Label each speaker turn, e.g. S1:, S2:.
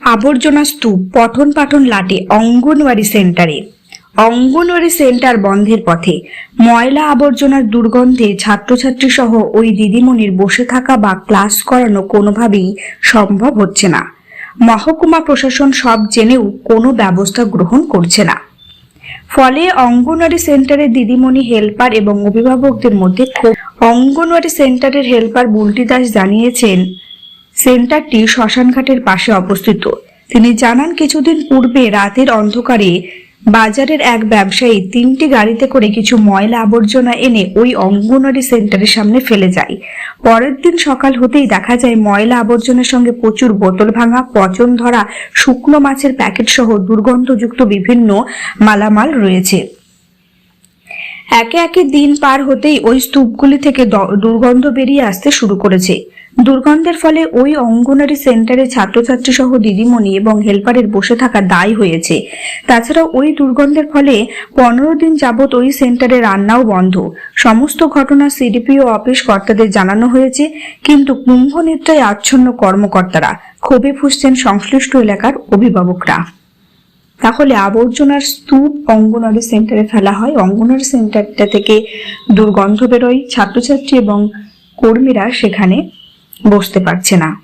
S1: আবর্জনা স্তূপ, পঠন পাঠন লাটে অঙ্গনওয়াড়ি সেন্টারে। অঙ্গনওয়াড়ি সেন্টার বন্ধের পথে ময়লা আবর্জনার দুর্গন্ধে ছাত্রছাত্রী সহ ওই দিদিমণির বসে থাকা বা ক্লাস করানো কোনোভাবেই সম্ভব হচ্ছে না। মহকুমা প্রশাসন সব জেনেও কোনো ব্যবস্থা গ্রহণ করছে না। ফলে অঙ্গনওয়াড়ি সেন্টারের দিদিমণি, হেল্পার এবং অভিভাবকদের মধ্যে অঙ্গনওয়াড়ি সেন্টারের হেল্পার বুলটি দাস জানিয়েছেন সেন্টারটি শ্মশানঘাটের পাশে অবস্থিত। তিনি জানান, কিছুদিন পূর্বে রাতের অন্ধকারে বাজারের এক ব্যবসায়ী তিনটি গাড়িতে করে কিছু ময়লা আবর্জনা এনে ওই অঙ্গনওয়াড়ি সেন্টারের সামনে ফেলে যায়। পরের দিন সকাল হতেই দেখা যায়, ময়লা আবর্জনার সঙ্গে প্রচুর বোতল ভাঙা, পচন ধরা, শুকনো মাছের প্যাকেট সহ দুর্গন্ধযুক্ত বিভিন্ন মালামাল রয়েছে। একে একে দিন পার হতেই ওই স্তূপগুলি থেকে দুর্গন্ধ বেরিয়ে আসতে শুরু করেছে। দুর্গন্ধের ফলে ওই অঙ্গনারী সেন্টারে ছাত্রছাত্রী সহ দিদিমণি এবং হেল্পারের বসে থাকা দায় হয়েছে। তাছাড়া ওই দুর্গন্ধের ফলে পনেরো দিন যাবৎ ওই সেন্টারে রান্নাও বন্ধ। সমস্ত ঘটনা সিডিপিও অফিস কর্তাদের জানানো হয়েছে, কিন্তু কুম্ভনেত্রায় আচ্ছন্ন কর্মকর্তারা ক্ষোভে ফুসছেন সংশ্লিষ্ট এলাকার অভিভাবকরা। তাহলে আবর্জনার স্তূপ অঙ্গনওয়াড়ি সেন্টারে ফেলা হয়। অঙ্গনওয়াড়ি সেন্টারটা থেকে দুর্গন্ধ বেরোয়। ছাত্রছাত্রী এবং কর্মীরা সেখানে বসতে পারছে না।